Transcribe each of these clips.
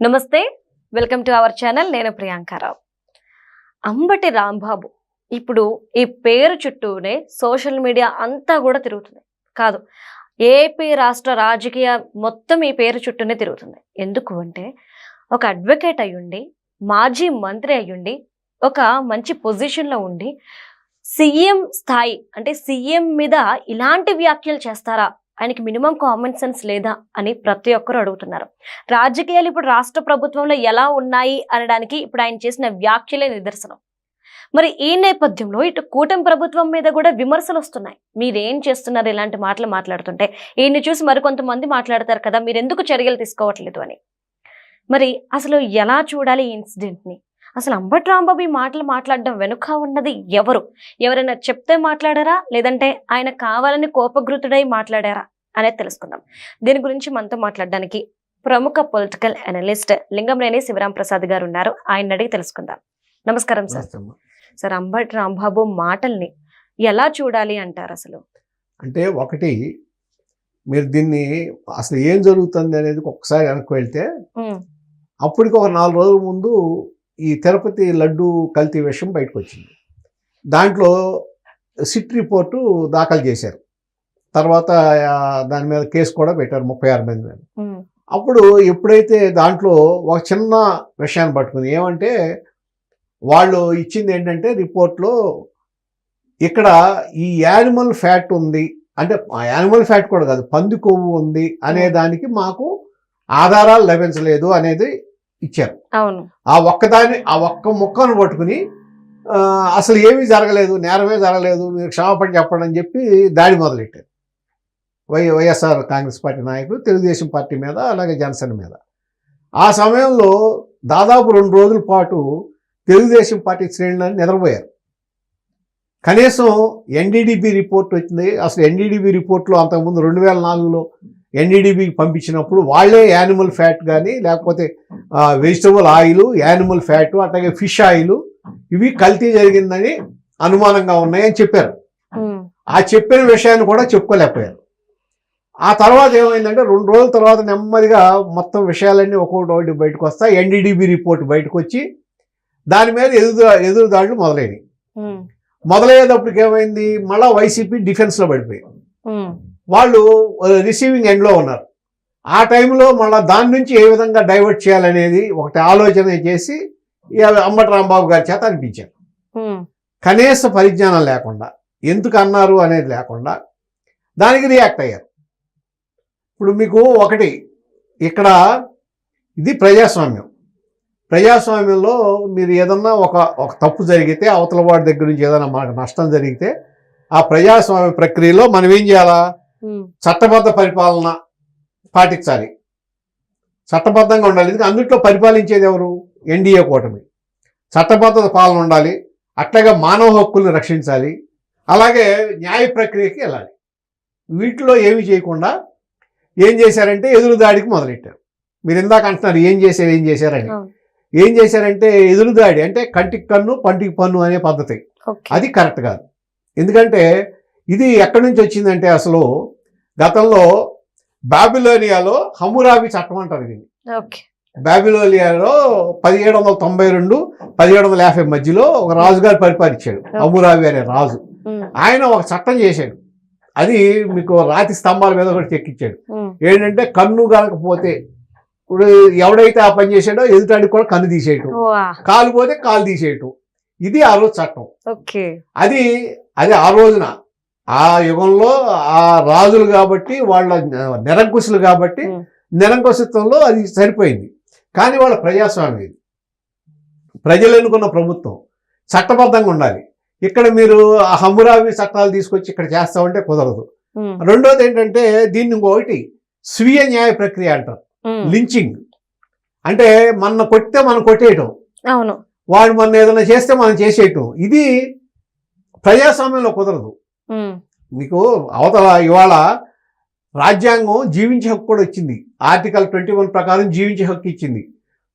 నమస్తే welcome to our channel. నేను ప్రియాంకారావు అంబటి రాంబాబు ఇప్పుడు ఈ పేరు చుట్టూనే సోషల్ మీడియా అంతా కూడా తిరుగుతుంది. కాదు ఏపీ రాష్ట్ర రాజకీయ మొత్తం ఈ పేరు చుట్టూనే తిరుగుతుంది. ఎందుకు అంటే ఒక అడ్వకేట్ అయ్యుండి మాజీ మంత్రి అయ్యుండి ఒక మంచి పొజిషన్లో ఉండి సీఎం స్థాయి అంటే సీఎం మీద ఇలాంటి వ్యాఖ్యలు చేస్తారా? ఆయనకి మినిమం కామన్ సెన్స్ లేదా అని ప్రతి ఒక్కరు అడుగుతున్నారు. రాజకీయాలు ఇప్పుడు రాష్ట్ర ప్రభుత్వంలో ఎలా ఉన్నాయి అనడానికి ఇప్పుడు ఆయన చేసిన వ్యాఖ్యలే నిదర్శనం. మరి ఈ నేపథ్యంలో ఇటు కూటమి ప్రభుత్వం మీద కూడా విమర్శలు వస్తున్నాయి. మీరేం చేస్తున్నారు? ఇలాంటి మాటలు మాట్లాడుతుంటే ఈయన్ని చూసి మరికొంతమంది మాట్లాడతారు కదా మీరు ఎందుకు చర్యలు తీసుకోవట్లేదు అని. మరి అసలు ఎలా చూడాలి ఈ ఇన్సిడెంట్ని? అసలు అంబటి రాంబాబు ఈ మాటలు మాట్లాడడం వెనుక ఉన్నది ఎవరు? ఎవరైనా చెప్తే మాట్లాడారా? లేదంటే ఆయన కావాలని కోపగృతుడై మాట్లాడారా? అనేది తెలుసుకుందాం. దీని గురించి మనతో మాట్లాడడానికి ప్రముఖ పొలిటికల్ అనలిస్ట్ లింగంనేని శివరాం ప్రసాద్ గారు ఉన్నారు. ఆయన అడిగి తెలుసుకుందాం. నమస్కారం సార్. సార్ అంబటి రాంబాబు మాటల్ని ఎలా చూడాలి అంటారు అసలు? అంటే ఒకటి మీరు దీన్ని అసలు ఏం జరుగుతుంది అనేది ఒకసారి వెనక్కి వెళ్తే అప్పటికి ఒక నాలుగు రోజుల ముందు ఈ తిరుపతి లడ్డు కల్తీ విషయం బయటకు వచ్చింది దాంట్లో సిట్ రిపోర్టు దాఖలు చేశారు. తర్వాత దాని మీద కేసు కూడా పెట్టారు ముప్పై ఆరు మంది మీద. అప్పుడు ఎప్పుడైతే దాంట్లో ఒక చిన్న విషయాన్ని పట్టుకుంది ఏమంటే వాళ్ళు ఇచ్చింది ఏంటంటే రిపోర్ట్లో ఇక్కడ ఈ యానిమల్ ఫ్యాట్ ఉంది అంటే యానిమల్ ఫ్యాట్ కూడా కాదు పంది కొవ్వు ఉంది అనే దానికి మాకు ఆధారాలు లభించలేదు అనేది ఇచ్చారు. అవును. ఆ ఒక్కదాన్ని ఆ ఒక్క ముక్కను పట్టుకుని అసలు ఏమీ జరగలేదు నేరమే జరగలేదు మీరు క్షమాపణ చెప్పండి అని చెప్పి దాడి మొదలెట్టారు. వై వైఎస్ఆర్ కాంగ్రెస్ పార్టీ నాయకులు తెలుగుదేశం పార్టీ మీద అలాగే జనసేన మీద. ఆ సమయంలో దాదాపు రెండు రోజుల పాటు తెలుగుదేశం పార్టీ శ్రేణులని నిద్రపోయారు. కనీసం ఎన్డీడీబీ రిపోర్ట్ వచ్చింది అసలు ఎన్డీడీబీ రిపోర్ట్లో అంతకుముందు రెండు వేల నాలుగులో ఎన్డీడీబీకి పంపించినప్పుడు వాళ్ళే యానిమల్ ఫ్యాట్ కానీ లేకపోతే వెజిటబుల్ ఆయిల్ యానిమల్ ఫ్యాట్ అట్లాగే ఫిష్ ఆయిల్ ఇవి కల్తీ జరిగిందని అనుమానంగా ఉన్నాయని చెప్పారు. ఆ చెప్పిన విషయాన్ని కూడా చెప్పుకోలేకపోయారు. ఆ తర్వాత ఏమైందంటే రెండు రోజుల తర్వాత నెమ్మదిగా మొత్తం విషయాలన్నీ ఒక్కొక్కటి ఒకటి బయటకు వస్తాయి ఎన్డీడీబీ రిపోర్ట్ బయటకు వచ్చి దాని మీద ఎదురు ఎదురుదాడులు మొదలైనవి మొదలయ్యేటప్పటికి ఏమైంది? మళ్ళా వైసీపీ డిఫెన్స్లో పడిపోయి ఉమ్, వాళ్ళు రిసీవింగ్ ఎండ్లో ఉన్నారు. ఆ టైంలో మళ్ళీ దాని నుంచి ఏ విధంగా డైవర్ట్ చేయాలనేది ఒకటి ఆలోచన చేసి అంబటి రాంబాబు గారి చేత అనిపించారు. కనీస పరిజ్ఞానం లేకుండా ఎందుకు అన్నారు అనేది లేకుండా దానికి రియాక్ట్ అయ్యారు. ఇప్పుడు మీకు ఒకటి ఇక్కడ ఇది ప్రజాస్వామ్యం. ప్రజాస్వామ్యంలో మీరు ఏదన్నా ఒక ఒక తప్పు జరిగితే అవతల వాడి దగ్గర నుంచి ఏదైనా మనకు నష్టం జరిగితే ఆ ప్రజాస్వామ్య ప్రక్రియలో మనం ఏం చేయాలా? చట్టబద్ధ పరిపాలన పాటించాలి. చట్టబద్ధంగా ఉండాలి. ఎందుకంటే అందుట్లో పరిపాలించేది ఎవరు? ఎన్డీఏ కూటమి. చట్టబద్ధత పాలన ఉండాలి. అట్లాగే మానవ హక్కుల్ని రక్షించాలి. అలాగే న్యాయ ప్రక్రియకి వెళ్ళాలి. వీటిలో ఏమి చేయకుండా ఏం చేశారంటే ఎదురుదాడికి మొదలెట్టారు. మీరు ఇందాక అంటున్నారు ఏం చేశారు? ఏం చేశారని. ఏం చేశారంటే ఎదురుదాడి అంటే కంటికి కన్ను పంటికి పన్ను అనే పద్ధతి. అది కరెక్ట్ కాదు. ఎందుకంటే ఇది ఎక్కడి నుంచి వచ్చిందంటే అసలు గతంలో బాబిలోనియాలో హమురాబి చట్టం అంటారు దీన్ని. బాబిలోనియాలో పదిహేడు వందల తొంభై రెండు పదిహేడు వందల యాభై మధ్యలో ఒక రాజుగారు పరిపాలించాడు హమురాబి అనే రాజు. ఆయన ఒక చట్టం చేశాడు. అది మీకు రాతి స్తంభాల మీద ఒకటి చెక్కించాడు. ఏంటంటే కన్ను కనకపోతే ఇప్పుడు ఎవడైతే ఆ పని చేశాడో ఎదుటాడికి కూడా కన్ను తీసేయటం. కాలు పోతే కాలు తీసేయటం. ఇది ఆ రోజు చట్టం. అది అది ఆ రోజున ఆ యుగంలో ఆ రాజులు కాబట్టి వాళ్ళ నిరంకుశులు కాబట్టి. నిరంకుశత్వంలో అది సరిపోయింది. కానీ వాళ్ళ ప్రజాస్వామ్యం ఇది. ప్రజలు ఎన్నుకున్న ప్రభుత్వం చట్టబద్ధంగా ఉండాలి. ఇక్కడ మీరు ఆ హమ్మురావి చట్టాలు తీసుకొచ్చి ఇక్కడ చేస్తామంటే కుదరదు. రెండోది ఏంటంటే దీన్ని ఇంకొకటి స్వీయ న్యాయ ప్రక్రియ అంటారు. లించింగ్. అంటే మన కొట్టితే మనం కొట్టేయటం. అవును. వాడు మన ఏదైనా చేస్తే మనం చేసేయటం. ఇది ప్రజాస్వామ్యంలో కుదరదు. మీకు అవతల ఇవాళ రాజ్యాంగం జీవించే హక్కు కూడా వచ్చింది ఆర్టికల్ ట్వంటీ వన్ ప్రకారం జీవించే హక్కు ఇచ్చింది.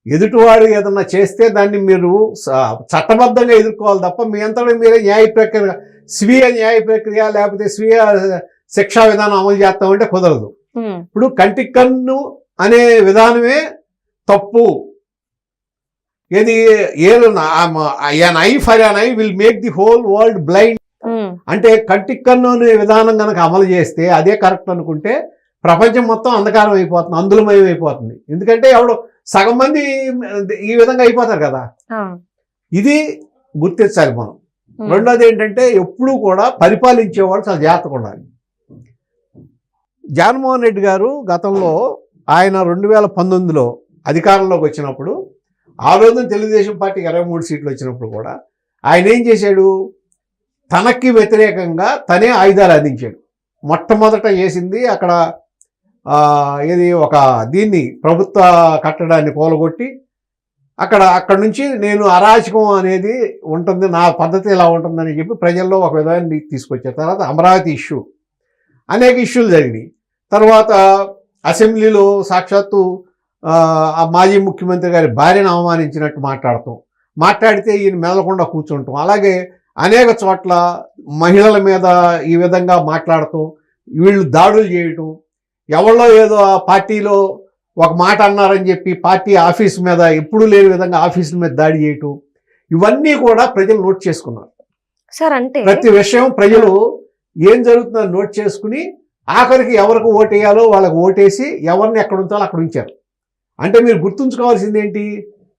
ఎదుటివాడు ఏదన్నా చేస్తే దాన్ని మీరు చట్టబద్ధంగా ఎదుర్కోవాలి తప్ప మీ అంతటా మీరే న్యాయ ప్రక్రియ స్వీయ న్యాయ ప్రక్రియ లేకపోతే స్వీయ శిక్షా విధానం అమలు చేస్తామంటే కుదరదు. ఇప్పుడు కంటి కన్ను అనే విధానమే తప్పు. ఏది ఏలు eye for eye will make the whole world blind. అంటే కంటికి కన్ను అనే విధానం కనుక అమలు చేస్తే అదే కరెక్ట్ అనుకుంటే ప్రపంచం మొత్తం అంధకారం అయిపోతుంది అందులమయం అయిపోతుంది. ఎందుకంటే ఎవడు సగం మంది ఈ విధంగా అయిపోతారు కదా. ఇది గుర్తించాలి మనం. రెండోది ఏంటంటే ఎప్పుడూ కూడా పరిపాలించేవాడు చాలా జాగ్రత్తగా ఉండాలి. జగన్మోహన్ రెడ్డి గారు గతంలో ఆయన రెండు వేల పంతొమ్మిదిలో అధికారంలోకి వచ్చినప్పుడు ఆ రోజున తెలుగుదేశం పార్టీకి ఇరవై మూడు సీట్లు వచ్చినప్పుడు కూడా ఆయన ఏం చేశాడు? తనకి వ్యతిరేకంగా తనే ఆయుధాలు అందించాడు. మొట్టమొదట చేసింది అక్కడ ఏది ఒక దీన్ని ప్రభుత్వ కట్టడాన్ని కూలగొట్టి అక్కడ అక్కడ నుంచి నేను అరాచకం అనేది ఉంటుంది నా పద్ధతి ఇలా ఉంటుందని చెప్పి ప్రజల్లో ఒక విధాన్ని తీసుకొచ్చారు. తర్వాత అమరావతి ఇష్యూ అనేక ఇష్యూలు జరిగినాయి. తర్వాత అసెంబ్లీలో సాక్షాత్తు ఆ, మాజీ ముఖ్యమంత్రి గారి భార్యను అవమానించినట్టు మాట్లాడతాం మాట్లాడితే ఈయన మెదలకుండా కూర్చుంటాం. అలాగే అనేక చోట్ల మహిళల మీద ఈ విధంగా మాట్లాడటం వీళ్ళు దాడులు చేయటం ఎవరిలో ఏదో ఆ పార్టీలో ఒక మాట అన్నారని చెప్పి పార్టీ ఆఫీస్ మీద ఎప్పుడూ లేని విధంగా ఆఫీసుల మీద దాడి చేయటం ఇవన్నీ కూడా ప్రజలు నోట్ చేసుకున్నారు. సార్ అంటే ప్రతి విషయం ప్రజలు ఏం జరుగుతుందో నోట్ చేసుకుని ఆఖరికి ఎవరికి ఓటేయాలో వాళ్ళకి ఓటేసి ఎవరిని ఎక్కడ ఉంచాలో అక్కడ ఉంచారు. అంటే మీరు గుర్తుంచుకోవాల్సింది ఏంటి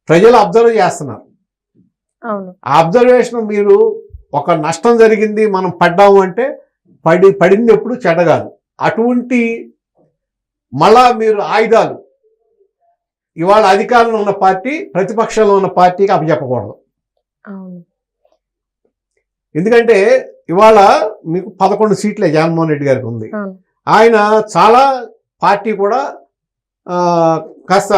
ప్రజలు అబ్జర్వ్ చేస్తున్నారు. ఆ అబ్జర్వేషన్ మీరు ఒక నష్టం జరిగింది మనం పడ్డాము అంటే పడి పడింది ఎప్పుడు చెడ్డ కాదు అటువంటి మళ్ళా మీరు ఆయుధాలు. ఇవాళ అధికారంలో ఉన్న పార్టీ ప్రతిపక్షంలో ఉన్న పార్టీకి అప్పచెప్పకూడదు. ఎందుకంటే ఇవాళ మీకు పదకొండు సీట్లే జగన్మోహన్ రెడ్డి గారికి ఉంది. ఆయన చాలా పార్టీ కూడా కాస్త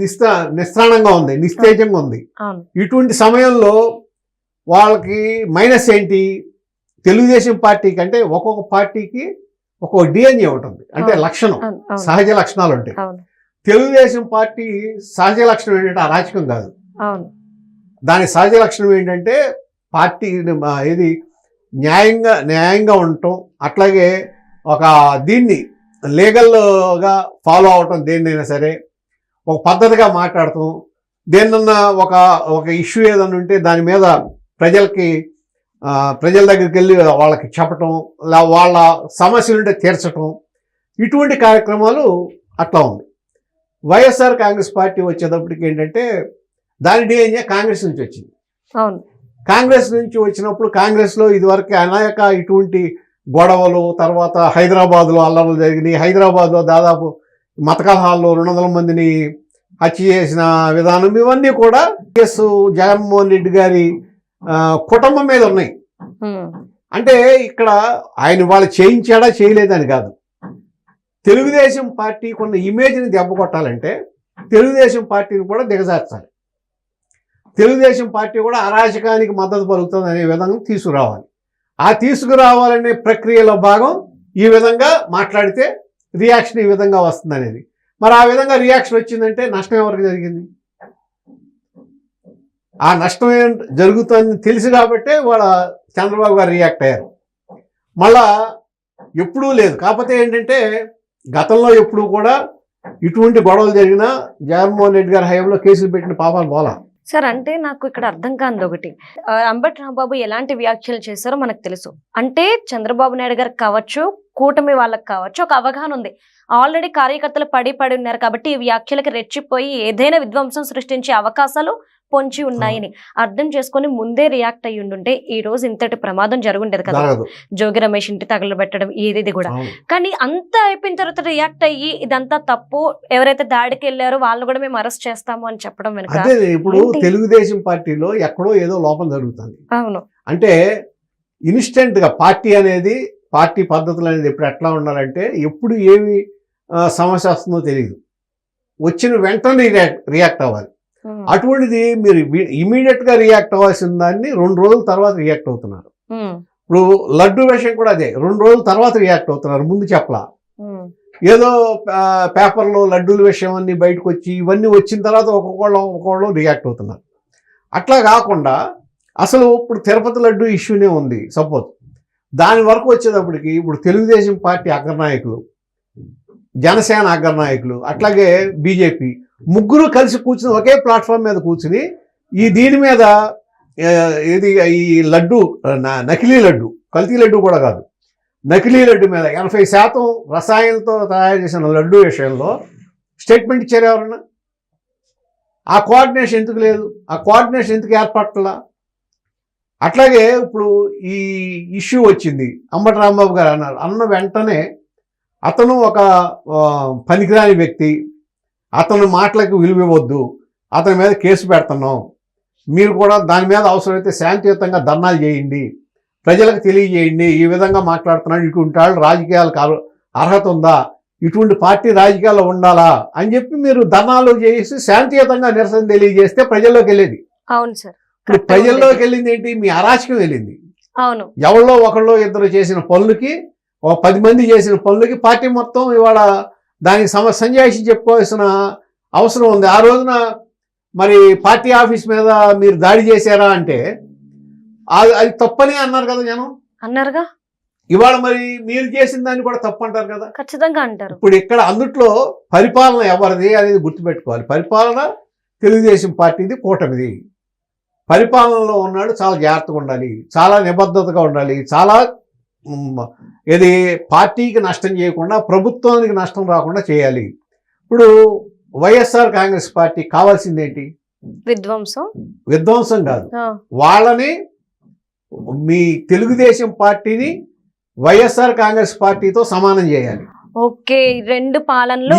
నిస్త నిస్త్రాణంగా ఉంది నిస్తేజంగా ఉంది. ఇటువంటి సమయంలో వాళ్ళకి మైనస్ ఏంటి? తెలుగుదేశం పార్టీకి అంటే ఒక్కొక్క పార్టీకి ఒక్కొక్క డిఎన్ఏ ఉంటుంది. అంటే. లక్షణం సహజ లక్షణాలు ఉంటాయి. తెలుగుదేశం పార్టీ సహజ లక్షణం ఏంటంటే అరాచకం కాదు. దాని సహజ లక్షణం ఏంటంటే పార్టీ ఏది? న్యాయంగా న్యాయంగా ఉండటం అట్లాగే ఒక దీన్ని లీగల్గా ఫాలో అవటం దేన్నైనా సరే ఒక పద్ధతిగా మాట్లాడటం దేన్నన్నా ఒక ఒక ఇష్యూ ఏదన్నా ఉంటే దాని మీద ప్రజలకి ప్రజల దగ్గరికి వెళ్ళి వాళ్ళకి చెప్పటం లా- వాళ్ళ సమస్యలు ఉంటే తీర్చటం ఇటువంటి కార్యక్రమాలు అట్లా ఉంది. వైఎస్ఆర్ కాంగ్రెస్ పార్టీ వచ్చేటప్పటికి ఏంటంటే దాని డిఎన్ఏ కాంగ్రెస్ నుంచి వచ్చింది. అవును. కాంగ్రెస్ నుంచి వచ్చినప్పుడు కాంగ్రెస్లో ఇదివరకు అనేక ఇటువంటి గొడవలు తర్వాత హైదరాబాద్లో అల్లర్లు జరిగినాయి. హైదరాబాద్లో దాదాపు మత కలహాల్లో రెండు వందల మందిని హత్య చేసిన విధానం ఇవన్నీ కూడా ఎస్ జగన్మోహన్ రెడ్డి గారి కుటుంబం మీద ఉన్నాయి. అంటే ఇక్కడ ఆయన వాళ్ళు చేయించాడా చేయలేదని కాదు. తెలుగుదేశం పార్టీకి ఉన్న ఇమేజ్ని దెబ్బ కొట్టాలంటే తెలుగుదేశం పార్టీని కూడా దిగజార్చాలి. తెలుగుదేశం పార్టీ కూడా అరాచకానికి మద్దతు పలుకుతుంది అనే విధంగా తీసుకురావాలి. ఆ తీసుకురావాలనే ప్రక్రియలో భాగం ఈ విధంగా మాట్లాడితే రియాక్షన్ ఈ విధంగా వస్తుంది అనేది. మరి ఆ విధంగా రియాక్షన్ వచ్చిందంటే నష్టం ఎవరికి జరిగింది? ఆ నష్టం ఏం జరుగుతుందని తెలుసు కాబట్టే వాళ్ళ చంద్రబాబు గారు రియాక్ట్ అయ్యారు. మళ్ళా ఎప్పుడూ లేదు. కాకపోతే ఏంటంటే గతంలో ఎప్పుడూ కూడా ఇటువంటి గొడవలు జరిగినా జగన్మోహన్ రెడ్డి గారి హయాంలో కేసులు పెట్టిన పాపాలు పోలా. సార్ అంటే నాకు ఇక్కడ అర్థం కాదు ఒకటి. ఆ, అంబటి రాంబాబు ఎలాంటి వ్యాఖ్యలు చేశారో మనకు తెలుసు. అంటే చంద్రబాబు నాయుడు గారికి కావచ్చు కూటమి వాళ్ళకి కావచ్చు ఒక అవగాహన ఉంది. ఆల్రెడీ కార్యకర్తలు పడి పడి ఉన్నారు కాబట్టి ఈ వ్యాఖ్యలకి రెచ్చిపోయి ఏదైనా విధ్వంసం సృష్టించే అవకాశాలు పొంచి ఉన్నాయని అర్థం చేసుకొని ముందే రియాక్ట్ అయ్యి ఉండుంటే ఈ రోజు ఇంతటి ప్రమాదం జరుగుండేది కదా. జోగి రమేష్ ఇంటి తగలబెట్టడం ఇది కూడా. కానీ అంతా అయిపోయిన తర్వాత రియాక్ట్ అయ్యి ఇదంతా తప్పు ఎవరైతే దాడికి వెళ్ళారో వాళ్ళు కూడా మేము అరెస్ట్ చేస్తాము అని చెప్పడం వెనుక ఇప్పుడు? తెలుగుదేశం పార్టీలో ఎక్కడో ఏదో లోపం జరుగుతుంది. అవును. అంటే ఇన్స్టెంట్గా పార్టీ అనేది పార్టీ పద్ధతులు అనేది ఎప్పుడు ఎట్లా ఉండాలంటే ఎప్పుడు ఏమి సమస్య వస్తుందో తెలియదు వచ్చిన వెంటనే రియాక్ట్ రియాక్ట్ అవ్వాలి. అటువంటిది మీరు ఇమీడియట్గా రియాక్ట్ అవ్వాల్సిన దాన్ని రెండు రోజుల తర్వాత రియాక్ట్ అవుతున్నారు. ఇప్పుడు లడ్డు విషయం కూడా అదే రెండు రోజుల తర్వాత రియాక్ట్ అవుతున్నారు ముందు చెప్పలా. ఏదో పేపర్లో లడ్డూల విషయం అన్ని బయటకు వచ్చి ఇవన్నీ వచ్చిన తర్వాత ఒక్కొక్కళ్ళు ఒక్కొక్కళ్ళు రియాక్ట్ అవుతున్నారు. అట్లా కాకుండా అసలు ఇప్పుడు తిరుపతి లడ్డు ఇష్యూనే ఉంది సపోజ్. దాని వరకు వచ్చేటప్పటికి ఇప్పుడు తెలుగుదేశం పార్టీ అగ్రనాయకులు జనసేన అగ్రనాయకులు అట్లాగే బీజేపీ ముగ్గురు కలిసి కూర్చుని ఒకే ప్లాట్ఫామ్ మీద కూర్చుని ఈ దీని మీద ఏది ఇది ఈ లడ్డు నకిలీ లడ్డు కల్తీ లడ్డు కూడా కాదు. నకిలీ లడ్డు మీద ఎనభై శాతం రసాయనంతో తయారు చేసిన లడ్డు విషయంలో స్టేట్మెంట్ ఇచ్చారు ఎవరన్నా? ఆ కోఆర్డినేషన్ ఎందుకు లేదు? ఆ కోఆర్డినేషన్ ఎందుకు ఏర్పడలా అట్లాగే ఇప్పుడు ఈ ఇష్యూ వచ్చింది. అంబటి రాంబాబు గారు అన్నారు. అన్న వెంటనే అతను ఒక పనికిరాని వ్యక్తి అతని మాటలకు విలువ ఇవ్వద్దు అతని మీద కేసు పెడుతున్నాం. మీరు కూడా దాని మీద అవసరమైతే శాంతియుతంగా ధర్నాలు చేయండి. ప్రజలకు తెలియజేయండి. ఈ విధంగా మాట్లాడుతున్నాడు. ఇటువంటి వాళ్ళు రాజకీయాలకు అర్హ- అర్హత ఉందా? ఇటువంటి పార్టీ రాజకీయాల్లో ఉండాలా? అని చెప్పి మీరు ధర్నాలు చేసి శాంతియుతంగా నిరసన తెలియజేస్తే ప్రజల్లోకి వెళ్ళేది. అవును సార్. ఇప్పుడు ప్రజల్లోకి వెళ్ళింది ఏంటి? మీ అరాచకం వెళ్ళింది. అవును. ఎవరిలో ఒకళ్ళు ఇద్దరు చేసిన పనులకి ఒక పది మంది చేసిన పనులకి పార్టీ మొత్తం ఇవాళ దానికి సమ సంజాయిషి చెప్పుకోవాల్సిన అవసరం ఉంది. ఆ రోజున మరి పార్టీ ఆఫీస్ మీద మీరు దాడి చేశారా అంటే అది తప్పని అన్నారు కదా జనం? అన్నారుగా? ఇవాళ మరి మీరు చేసిన దాన్ని కూడా తప్పు అంటారు కదా? ఖచ్చితంగా అంటారు. ఇప్పుడు ఇక్కడ అందుట్లో పరిపాలన ఎవరిది అనేది గుర్తుపెట్టుకోవాలి. పరిపాలన తెలుగుదేశం పార్టీది కూటమిది. పరిపాలనలో ఉన్నాడు చాలా జాగ్రత్తగా ఉండాలి. చాలా నిబద్ధతగా ఉండాలి. చాలా ఇది పార్టీకి నష్టం చేయకుండా ప్రభుత్వానికి నష్టం రాకుండా చేయాలి. ఇప్పుడు వైఎస్ఆర్ కాంగ్రెస్ పార్టీ కావాల్సింది ఏంటి విధ్వంసం. విధ్వంసం కాదు. వాళ్ళని మీ తెలుగుదేశం పార్టీని వైఎస్ఆర్ కాంగ్రెస్ పార్టీతో సమానం చేయాలి. ఓకే రెండు పాలనలు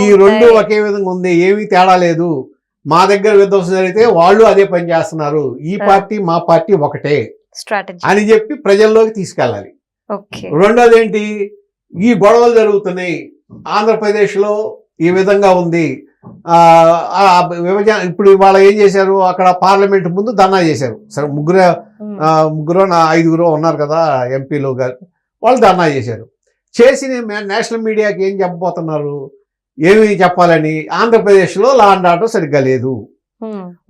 ఈ- రెండు. ఒకే విధంగా ఉంది ఏమీ తేడా లేదు. మా దగ్గర విధ్వంసం జరిగితే వాళ్ళు అదే పని చేస్తున్నారు. ఈ. పార్టీ మా పార్టీ ఒకటే స్ట్రాటజీ అని చెప్పి ప్రజల్లోకి తీసుకెళ్ళాలి. రెండోది ఏంటి ఈ గొడవలు జరుగుతున్నాయి. ఆంధ్రప్రదేశ్లో ఈ విధంగా ఉంది. విభజన ఇప్పుడు ఇవాళ ఏం చేశారు? అక్కడ పార్లమెంట్ ముందు ధర్నా చేశారు. సరే ముగ్గురు ముగ్గురు నా ఐదుగురు ఉన్నారు కదా ఎంపీలు గారు. వాళ్ళు ధర్నా చేశారు. చేసి నేషనల్ మీడియాకి ఏం చెప్పబోతున్నారు? ఏమి చెప్పాలని ఆంధ్రప్రదేశ్లో లా అండ్ ఆర్డర్ సరిగ్గా లేదు.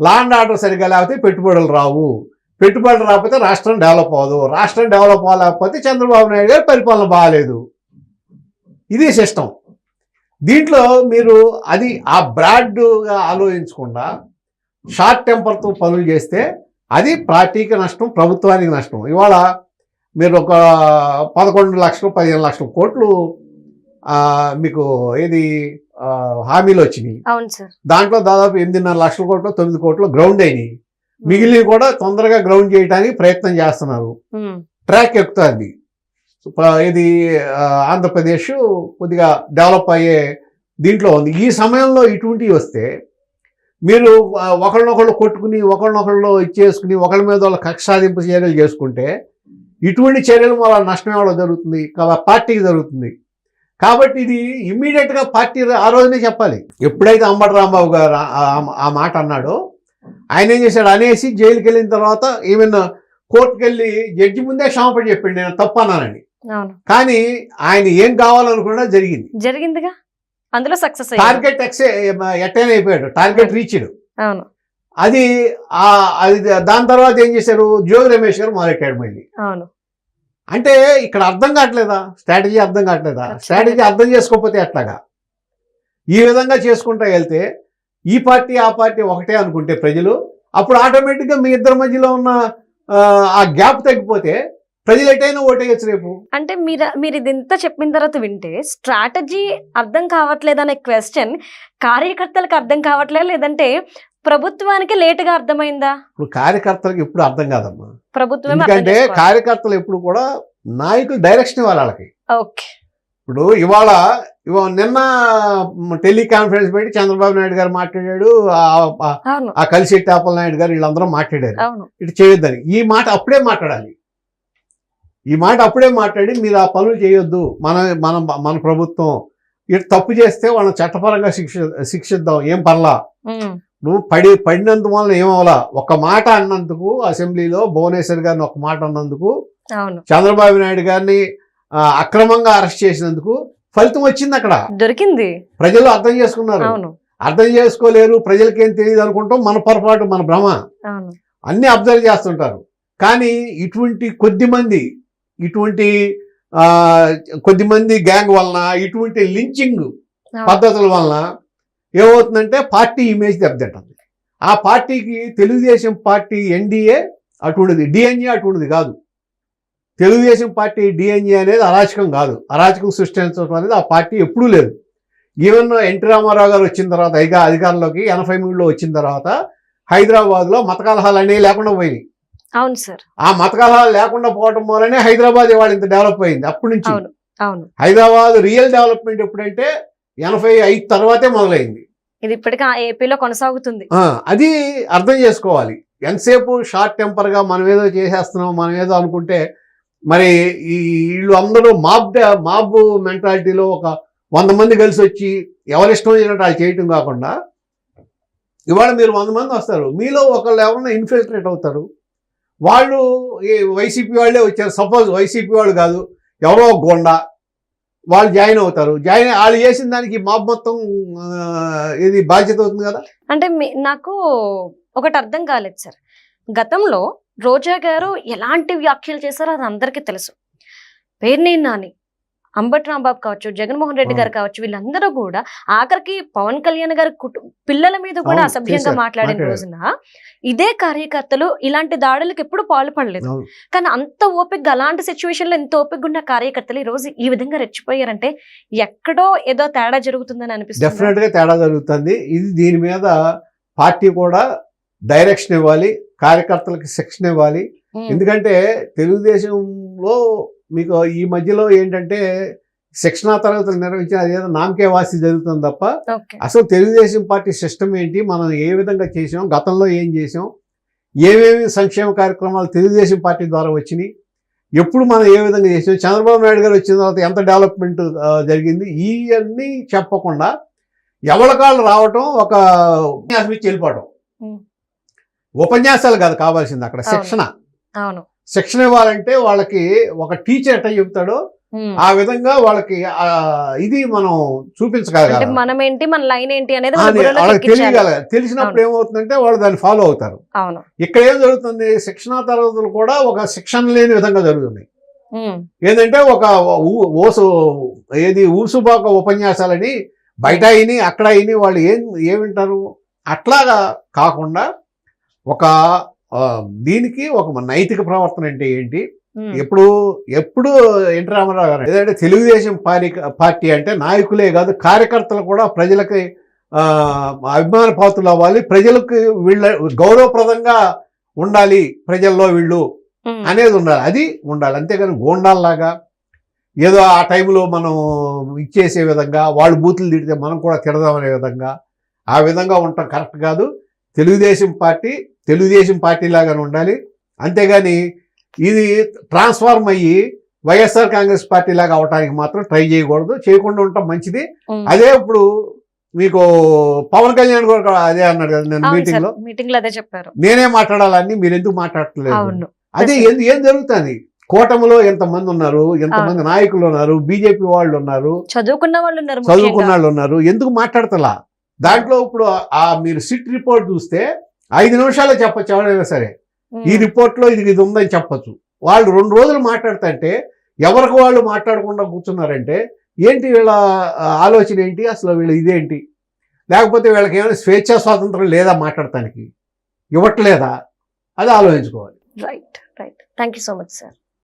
లా అండ్ ఆర్డర్ సరిగ్గా లేకపోతే పెట్టుబడులు రావు. పెట్టుబడులు రాకపోతే రాష్ట్రం డెవలప్ అవ్వదు. రాష్ట్రం డెవలప్ అవ్వలేకపోతే చంద్రబాబు నాయుడు గారి పరిపాలన బాగాలేదు. ఇది సిస్టమ్ దీంట్లో మీరు అది ఆ బ్రాడ్గా ఆలోచించకుండా షార్ట్ టెంపర్తో పనులు చేస్తే అది పార్టీకి నష్టం ప్రభుత్వానికి నష్టం. ఇవాళ మీరు ఒక పదకొండు లక్షలు పదిహేను లక్షల కోట్లు మీకు ఏది హామీలు వచ్చినాయి. దాంట్లో దాదాపు ఎనిమిదిన్నర లక్షల కోట్లు తొమ్మిది కోట్లు గ్రౌండ్ అయినాయి. మిగిలిన కూడా తొందరగా గ్రౌండ్ చేయడానికి ప్రయత్నం చేస్తున్నారు. ట్రాక్ ఎక్కుతుంది. ఇది ఆంధ్రప్రదేశ్ కొద్దిగా డెవలప్ అయ్యే దీంట్లో ఉంది. ఈ సమయంలో ఇటువంటివి వస్తే మీరు ఒకళ్ళనొకళ్ళు కొట్టుకుని ఒకళ్ళనొకళ్ళు ఇచ్చేసుకుని ఒకళ్ళ మీద వాళ్ళ కక్ష సాధింపు చర్యలు చేసుకుంటే ఇటువంటి చర్యలు వల్ల నష్టం ఎవడో జరుగుతుంది? పార్టీకి జరుగుతుంది. కాబట్టి ఇది ఇమ్మీడియట్గా పార్టీ ఆ రోజునే చెప్పాలి. ఎప్పుడైతే అంబటి రాంబాబు గారు ఆ మాట అన్నాడో ఆయన ఏం చేశాడు? అనేసి జైలుకి వెళ్ళిన తర్వాత ఈవెన్ కోర్టుకు వెళ్ళి జడ్జి ముందే క్షమాపణ చెప్పిండు. నేను తప్పు అన్నానండి కానీ ఆయన ఏం కావాలనుకున్నా జరిగింది. జరిగిందిగా? అందులో సక్సెస్ టార్గెట్ ఎట్టైన అయిపోయాడు. Target reached. అవును. అది అది దాని తర్వాత ఏం చేశారు? జోగి రమేష్ గారు మొదలెట్టాడు మళ్ళీ. అవును. అంటే ఇక్కడ అర్థం కావట్లేదా? స్ట్రాటజీ అర్థం కావట్లేదా. స్ట్రాటజీ అర్థం చేసుకోకపోతే ఎట్లాగా? ఈ విధంగా చేసుకుంటా వెళ్తే ఈ పార్టీ ఆ పార్టీ ఒకటే అనుకుంటే ప్రజలు అప్పుడు ఆటోమేటిక్గా మీ ఇద్దరి మధ్యలో ఉన్న ఆ, గ్యాప్ తగ్గిపోతే ప్రజలు ఎటైనా ఓటేయచ్చు రేపు. అంటే మీరు మీరు ఇదంతా చెప్పిన తర్వాత వింటే స్ట్రాటజీ అర్థం కావట్లేదు అనే క్వశ్చన్ కార్యకర్తలకు అర్థం కావట్లేదు లేదంటే ప్రభుత్వానికి లేటుగా అర్థమైందా? ఇప్పుడు కార్యకర్తలకు ఎప్పుడు అర్థం కాదమ్మా. ప్రభుత్వమే ఎందుకంటే కార్యకర్తలు ఎప్పుడు కూడా నాయకులు డైరెక్షన్ ఇవ్వాలి వాళ్ళకి. ఓకే. ఇప్పుడు ఇవాళ ఇవా నిన్న టెలికాన్ఫరెన్స్ పెట్టి చంద్రబాబు నాయుడు గారు మాట్లాడాడు ఆ- కలిశెట్టి ఆపల నాయుడు గారు వీళ్ళందరూ మాట్లాడారు. ఇటు చేయొద్దని. ఈ మాట అప్పుడే మాట్లాడాలి. ఈ మాట అప్పుడే మాట్లాడి మీరు ఆ పనులు చేయొద్దు. మన మన మన ప్రభుత్వం ఇటు తప్పు చేస్తే వాళ్ళని చట్టపరంగా శిక్ష శిక్షిద్దాం. ఏం పర్లా? నువ్వు పడి పడినందు వలన ఏమవలా? ఒక మాట అన్నందుకు అసెంబ్లీలో భువనేశ్వర్ గారిని ఒక మాట అన్నందుకు చంద్రబాబు నాయుడు గారిని అక్రమంగా అరెస్ట్ చేసినందుకు ఫలితం వచ్చింది అక్కడ. దొరికింది. ప్రజలు అర్థం చేసుకున్నారు. అర్థం చేసుకోలేరు ప్రజలకేం తెలియదు అనుకుంటాం మన పొరపాటు మన భ్రమ. అన్ని అబ్జర్వ్ చేస్తుంటారు. కానీ ఇటువంటి కొద్ది మంది ఇటువంటి ఆ, కొద్ది మంది గ్యాంగ్ వలన ఇటువంటి లించింగ్. పద్ధతుల వలన ఏమవుతుందంటే పార్టీ ఇమేజ్ దెబ్బతింటుంది. ఆ పార్టీకి తెలుగుదేశం పార్టీ ఎన్డీఏ అటువంటిది డిఎన్ఏ అటువంటిది కాదు. తెలుగుదేశం పార్టీ డిఎన్ఏ అనేది అరాచకం కాదు. అరాచకం సృష్టించడం అనేది ఆ పార్టీ ఎప్పుడూ లేదు. ఈవెన్ ఎన్టీ రామారావు గారు వచ్చిన తర్వాత అధిక అధికారంలోకి ఎనభై మూడులో వచ్చిన తర్వాత హైదరాబాద్లో మత కలహాలు అనేవి లేకుండా పోయినాయి. అవును సార్. ఆ మత కలహాలు లేకుండా పోవడం వల్లనే హైదరాబాద్ ఇవాళ ఇంత డెవలప్ అయింది అప్పటి నుంచి. హైదరాబాద్ రియల్ డెవలప్మెంట్ ఎప్పుడంటే ఎనభై ఐదు తర్వాతే మొదలైంది. ఇది ఇప్పటికీ ఏపీలో కొనసాగుతుంది. అది అర్థం చేసుకోవాలి. ఎంతసేపు షార్ట్ టెంపర్గా మనం ఏదో చేసేస్తున్నాం మనం ఏదో అనుకుంటే మరి ఈ వీళ్ళు అందరూ మాబ్ మాబ్ మెంటాలిటీలో ఒక వంద మంది కలిసి వచ్చి ఎవరిష్టం వచ్చినట్టు వాళ్ళు చేయటం కాకుండా ఇవాళ మీరు వంద మంది వస్తారు. మీలో ఒకళ్ళు ఎవరైనా ఇన్ఫిల్ట్రేట్ అవుతారు. వాళ్ళు ఈ వైసీపీ వాళ్ళే వచ్చారు. సపోజ్ వైసీపీ వాళ్ళు కాదు ఎవరో ఒక గొండ వాళ్ళు జాయిన్ అవుతారు. జాయిన్ వాళ్ళు చేసిన దానికి మాబ్ మొత్తం ఇది బాధ్యత అవుతుంది కదా? అంటే నాకు ఒకటి అర్థం కాలేదు సార్. గతంలో రోజా గారు ఎలాంటి వ్యాఖ్యలు చేశారో అది అందరికీ తెలుసు. పేర్ని నాని అంబటి రాంబాబు కావచ్చు జగన్మోహన్ రెడ్డి గారు కావచ్చు వీళ్ళందరూ కూడా ఆఖరికి పవన్ కళ్యాణ్ గారి కుటు పిల్లల మీద కూడా అసభ్యంగా మాట్లాడిన. రోజున ఇదే కార్యకర్తలు ఇలాంటి దాడులకు ఎప్పుడు పాల్పడలేదు. అవును. కానీ అంత ఓపికగా అలాంటి సిచ్యువేషన్లో ఎంత ఓపిక ఉన్న కార్యకర్తలు ఈ రోజు ఈ విధంగా రెచ్చిపోయారంటే ఎక్కడో ఏదో తేడా జరుగుతుందని అనిపిస్తుంది? డెఫినెట్గా తేడా జరుగుతుంది. ఇది దీని మీద పార్టీ కూడా డైరెక్షన్ ఇవ్వాలి. కార్యకర్తలకు శిక్షణ ఇవ్వాలి. ఎందుకంటే తెలుగుదేశంలో మీకు ఈ మధ్యలో ఏంటంటే శిక్షణా తరగతులు నిర్వహించిన అదేదో నామకే వాసి జరుగుతుంది తప్ప అసలు తెలుగుదేశం పార్టీ సిస్టమ్ ఏంటి మనం ఏ విధంగా చేసాం గతంలో ఏం చేసాం ఏమేమి సంక్షేమ కార్యక్రమాలు తెలుగుదేశం పార్టీ ద్వారా వచ్చినాయి ఎప్పుడు మనం ఏ విధంగా చేసాం చంద్రబాబు నాయుడు గారు వచ్చిన తర్వాత ఎంత డెవలప్మెంట్ జరిగింది ఇవన్నీ చెప్పకుండా ఎవరికాళ్ళు రావటం ఒక వెళ్ళిపోవటం. ఉపన్యాసాలు కాదు కావాల్సింది అక్కడ. శిక్షణ. అవును. శిక్షణ ఇవ్వాలంటే వాళ్ళకి ఒక టీచర్ ఎట్లా చెప్తాడో. ఆ విధంగా వాళ్ళకి ఇది మనం చూపించగలగాలి. మనం ఏంటి మన లైన్ ఏంటి అనేది. తెలియగలగాలి తెలిసినప్పుడు ఏమవుతుందంటే వాళ్ళు దాన్ని ఫాలో అవుతారు. అవును. ఇక్కడ ఏం జరుగుతుంది? శిక్షణా తరగతులు కూడా ఒక శిక్షణ లేని విధంగా జరుగుతున్నాయి. ఏంటంటే ఒక ఊ- ఓసు ఏది ఊసుబాక ఉపన్యాసాలని బయట అయిని అక్కడ అయిని వాళ్ళు ఏం ఏమింటారు అట్లాగా కాకుండా ఒక దీనికి ఒక నైతిక ప్రవర్తన అంటే ఏంటి. ఎప్పుడు ఎప్పుడు ఎన్టీ రామారావు గారు ఏదంటే తెలుగుదేశం పార్టీ పార్టీ అంటే నాయకులే కాదు కార్యకర్తలు కూడా ప్రజలకి అభిమాన పాత్రలు అవ్వాలి ప్రజలకు వీళ్ళ గౌరవప్రదంగా ఉండాలి ప్రజల్లో వీళ్ళు. అనేది ఉండాలి అది ఉండాలి అంతేగాని గోండాల్లాగా ఏదో ఆ టైంలో మనం ఇచ్చేసే విధంగా వాళ్ళు బూతులు తిడితే మనం కూడా తిడదామనే విధంగా ఆ విధంగా ఉండటం కరెక్ట్ కాదు తెలుగుదేశం పార్టీ తెలుగుదేశం పార్టీ లాగానే ఉండాలి. అంతేగాని ఇది ట్రాన్స్ఫార్మ్ అయ్యి వైఎస్ఆర్ కాంగ్రెస్ పార్టీ లాగా అవడానికి మాత్రం ట్రై చేయకూడదు. చేయకుండా ఉండటం మంచిది. అదే ఇప్పుడు మీకు పవన్ కళ్యాణ్ కూడా అదే అన్నాడు కదా నేను మీటింగ్లో. మీటింగ్లో అదే చెప్పారు. నేనే మాట్లాడాలని మీరు ఎందుకు మాట్లాడట్లేదు? అవును. అదే ఏం ఏం జరుగుతుంది? కూటమిలో ఎంతమంది ఉన్నారు? ఎంతమంది నాయకులు ఉన్నారు? బీజేపీ వాళ్ళు ఉన్నారు? చదువుకున్న వాళ్ళు ఉన్నారు చదువుకున్న. వాళ్ళు ఉన్నారు? ఎందుకు మాట్లాడతలా? దాంట్లో ఇప్పుడు ఆ మీరు సిట్ రిపోర్ట్ చూస్తే ఐదు నిమిషాలు చెప్పచ్చు ఎవరైనా సరే. ఈ రిపోర్ట్లో ఇది ఇది ఉందని చెప్పొచ్చు. వాళ్ళు రెండు రోజులు మాట్లాడుతుంటే ఎవరికి వాళ్ళు మాట్లాడకుండా కూర్చున్నారంటే ఏంటి వీళ్ళ ఆలోచన ఏంటి? అసలు వీళ్ళ ఇదేంటి లేకపోతే వీళ్ళకి ఏమైనా స్వేచ్ఛా స్వాతంత్రం లేదా మాట్లాడటానికి? ఇవ్వట్లేదా? అది ఆలోచించుకోవాలి. Right right thank you so much sir